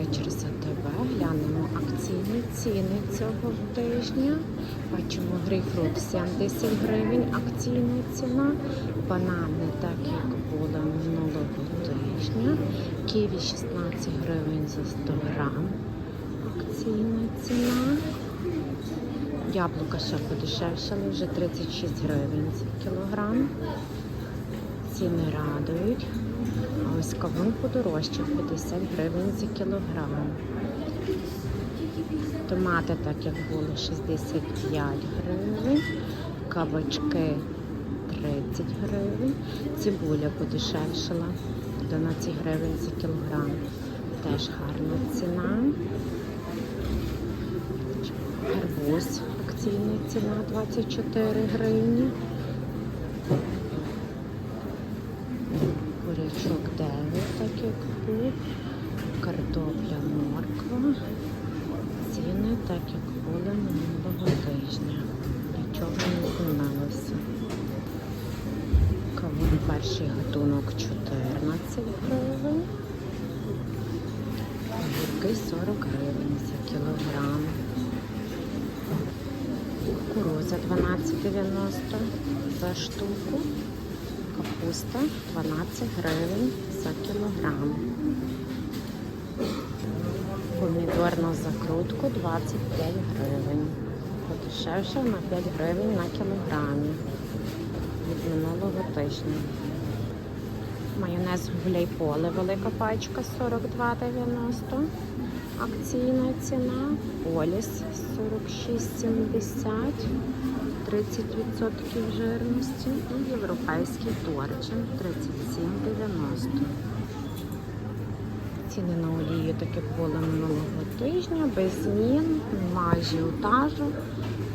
вечір за тебе. Глянемо акційні ціни цього тижня. Бачимо грейпфрут 70 гривень, акційна ціна. Банани, так як було минулого тижня. Ківі 16 гривень за 100 грам. Акційна ціна. Яблука ще подешевшали, вже 36 гривень за кілограм. Ціни радують. Ось кавун подорожчав 50 гривень за кілограм. Томати, так як було, 65 гривень. Кабачки 30 гривень. Цибуля подешевшала 11 гривень за кілограм. Теж гарна ціна. Гарбуз, акційна ціна 24 гривні. Ціни так як були минулого тижня. Нічого не змінилося. Кавун перший гатунок 14 гривень. Огірки 40 гривень за кілограм. Кукуруза 12,90 за штуку. Капуста 12 гривень за кілограм. Помідор на закрутку 25 гривень. Подешевшав на 5 гривень на кілограмі від минулого тижня. Майонез гуляй-поле велика пачка 42,90. Акційна ціна. Поліс 46,70. 30% жирності і європейський торчин 37,90. Ціни на олію, так як було минулого тижня, без змін, нема ажіотажу,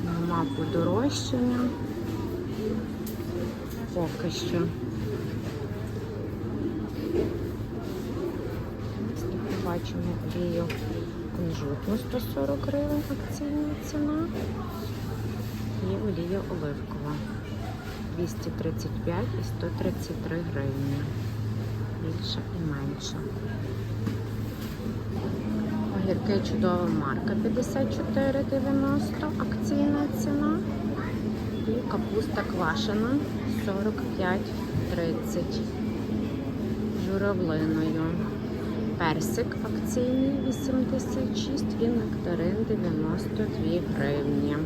нема подорожчання. Поки що. Бачимо олію кунжутну 140 гривень акційна ціна і олія оливкова 235 і 133 гривні. Більша і менша. Огірки чудова марка 54,90 акційна ціна. І капуста квашена 45,30 журавлиною. Персик акційний 86 і нектарин 92 гривні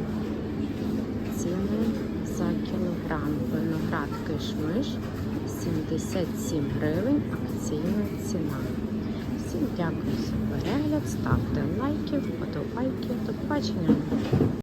ціни за кілограм. Виноград кишмиш 77 гривень, акційна ціна. Дякую за перегляд, ставте лайки, вподобайки. До побачення.